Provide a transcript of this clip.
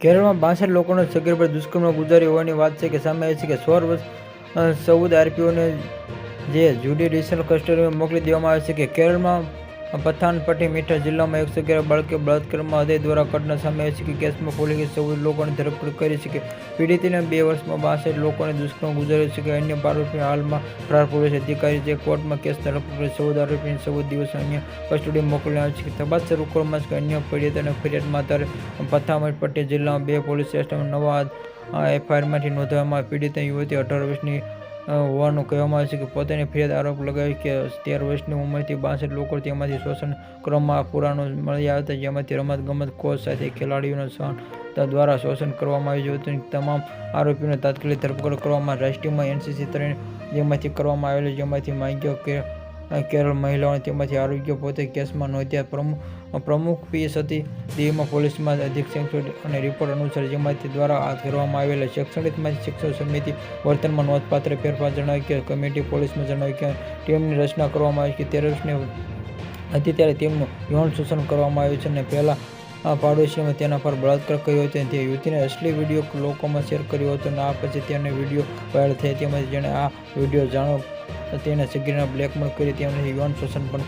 કેરળમાં બાસઠ લોકોનો સગીર પર દુષ્કર્મ ગુજાર્યો હોવાની વાત છે કે સામે છે કે સોળ વર્ષ ચૌદ આરપીઓને જે જ્યુડિશિયલ કસ્ટડીમાં મોકલી દેવામાં આવે છે કે કેરળમાં પઠાનપટ્ટી મીઠા જિલ્લામાં એકસો અગિયાર બાળકે બળાત્કારમાં હૃદય દ્વારા ઘટના સામે છે કે કેસમાં પોલીસે ચૌદ લોકોની ધરપકડ કરી છે કે પીડિતને બે વર્ષમાં બાસઠ લોકોને દુષ્કર્મ ગુજાર્યો છે કે અન્ય આરોપી હાલમાં ફરાર પોલીસ અધિકારી જે કોર્ટમાં કેસ ધરપકડ કરી ચૌદ આરોપીને ચૌદ દિવસ અન્ય કસ્ટડી મોકલવામાં આવી છે કે તપાસ શરૂ કરવામાં કે અન્ય પીડિત અને ફરિયાદમાં આધારે પથામપટ્ટી જિલ્લામાં બે પોલીસ સ્ટેશનમાં નવા એફઆઈઆરમાંથી નોંધવામાં પીડિત યુવતી અઢાર વર્ષની હોવાનું કહેવામાં આવે છે કે પોતાની ફરિયાદ આરોપ લગાવી કે તેર વર્ષની ઉંમરથી બાસઠ લોકો તેમાંથી શોષણ કરવામાં પુરાણો મળી હતા, જેમાંથી રમતગમત, કોચ સાથે ખેલાડીઓના સહન દ્વારા શોષણ કરવામાં આવ્યું હતું તમામ આરોપીઓને તાત્કાલિક ધરપકડ કરવામાં રાષ્ટ્રીયમાં એનસીસી ત્રણ જેમાંથી કરવામાં આવેલી, જેમાંથી માંગ્યો કે કેરળ મહિલાઓને તેમાંથી આરોગ્ય પોતે કેસમાં નોંધ્યા. પ્રમુખ પ્રમુખ પીએસ હતી. દિલ્હીમાં પોલીસમાં અધિક્ષક અને રિપોર્ટ અનુસાર જેમાંથી દ્વારા હાથ ધરવામાં આવેલા શૈક્ષણિકમાં શિક્ષણ સમિતિ વર્તનમાં નોંધપાત્ર ફેરફાર જણાવ્યું કે કમિટી પોલીસમાં જણાવ્યું કે ટીમની રચના કરવામાં આવી કે તેર હતી ત્યારે તેમનું યૌન શોષણ કરવામાં આવ્યું છે અને પહેલાં આ પાડોશીમાં તેના પર બળાત્કાર કર્યો હતો. તે યુવતીને અસલી વીડિયો લોકોમાં શેર કર્યો હતો અને આ પછી તેને વીડિયો વાયરલ થયા. તેમાંથી જેણે આ વીડિયો જાણો તેને સગીરના બ્લેકમેલ કરી તેમણે યૌન શોષણ પણ કર્યું.